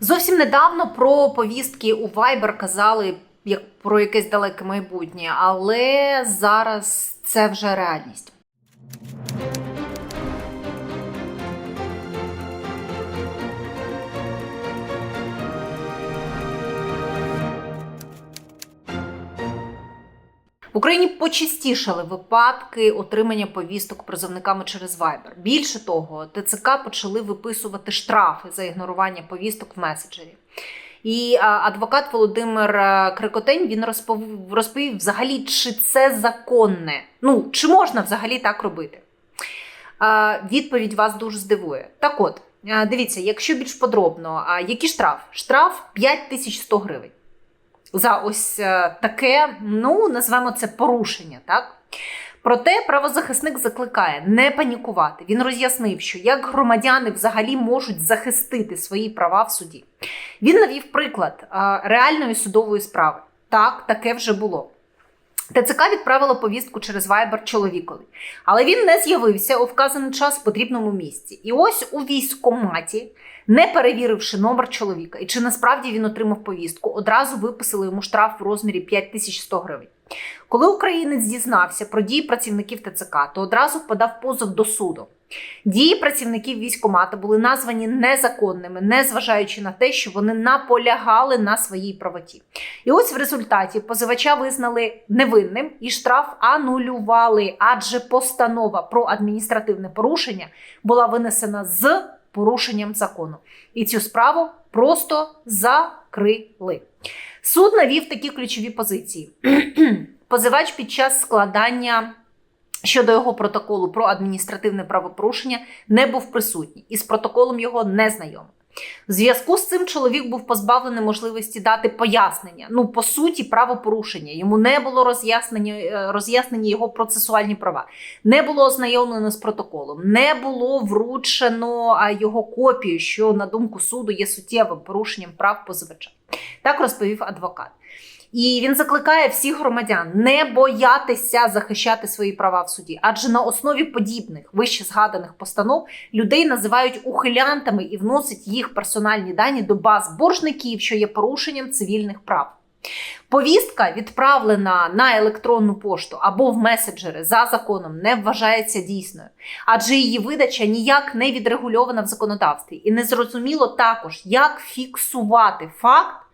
Зовсім недавно про повістки у Viber казали як про якесь далеке майбутнє, але зараз це вже реальність. Україні почастішали випадки отримання повісток призовниками через Viber. Більше того, ТЦК почали виписувати штрафи за ігнорування повісток в меседжері. І адвокат Володимир Крикотень він розповів, розповів взагалі, чи це законне. Ну, чи можна взагалі так робити? Відповідь вас дуже здивує. Так от, дивіться, якщо більш подробно, який штраф? Штраф 5100 гривень. За ось е, таке, ну, назвемо це порушення, так? Проте правозахисник закликає не панікувати. Він роз'яснив, що як громадяни взагалі можуть захистити свої права в суді. Він навів приклад реальної судової справи. Так, таке вже було. ТЦК відправила повістку через Viber чоловікові, але він не з'явився у вказаний час в потрібному місці. І ось у військкоматі, не перевіривши номер чоловіка і чи насправді він отримав повістку, одразу виписали йому штраф в розмірі 5100 гривень. Коли українець дізнався про дії працівників ТЦК, то одразу подав позов до суду. Дії працівників військкомата були названі незаконними, незважаючи на те, що вони наполягали на своїй правоті. І ось в результаті позивача визнали невинним і штраф анулювали, адже постанова про адміністративне порушення була винесена з порушенням закону. І цю справу просто закрили. Суд навів такі ключові позиції. Позивач під час складання щодо його протоколу про адміністративне правопорушення не був присутній і з протоколом його не знайомий. В зв'язку з цим чоловік був позбавлений можливості дати пояснення. Ну, по суті, правопорушення. Йому не було роз'яснення, е, роз'яснені його процесуальні права, не було ознайомлено з протоколом, не було вручено його копію, що, на думку суду, є суттєвим порушенням прав позивача. Так розповів адвокат. І він закликає всіх громадян не боятися захищати свої права в суді, адже на основі подібних вище згаданих постанов людей називають ухилянтами і вносять їх персональні дані до баз боржників, що є порушенням цивільних прав. Повістка, відправлена на електронну пошту або в меседжери за законом, не вважається дійсною, адже її видача ніяк не відрегульована в законодавстві, і незрозуміло також, як фіксувати факт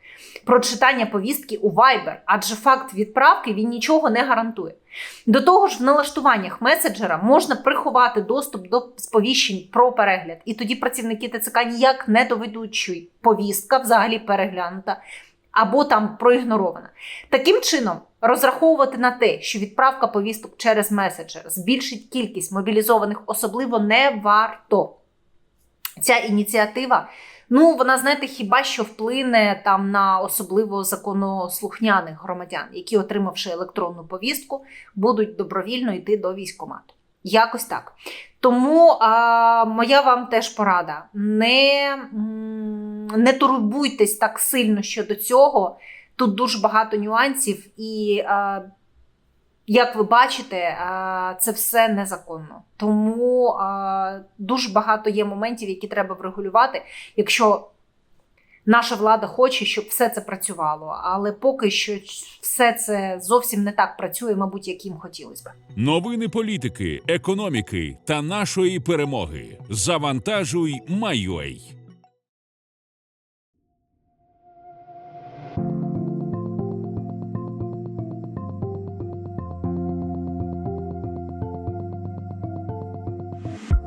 прочитання повістки у Viber, адже факт відправки він нічого не гарантує. До того ж, в налаштуваннях меседжера можна приховати доступ до сповіщень про перегляд, і тоді працівники ТЦК ніяк не доведуть, що повістка взагалі переглянута або там проігнорована. Таким чином, розраховувати на те, що відправка повісток через меседжер збільшить кількість мобілізованих особливо не варто. Ця ініціатива. Ну, вона, знаєте, хіба що вплине там на особливо законослухняних громадян, які, отримавши електронну повістку, будуть добровільно йти до військкомату. Якось так. Тому а, моя вам теж порада: не, не турбуйтесь так сильно щодо цього. Тут дуже багато нюансів, і, а, як ви бачите, це все незаконно. Тому дуже багато є моментів, які треба врегулювати, якщо наша влада хоче, щоб все це працювало. Але поки що все це зовсім не так працює, мабуть, як їм хотілося б. Новини політики, економіки та нашої перемоги. Завантажуй, Майой.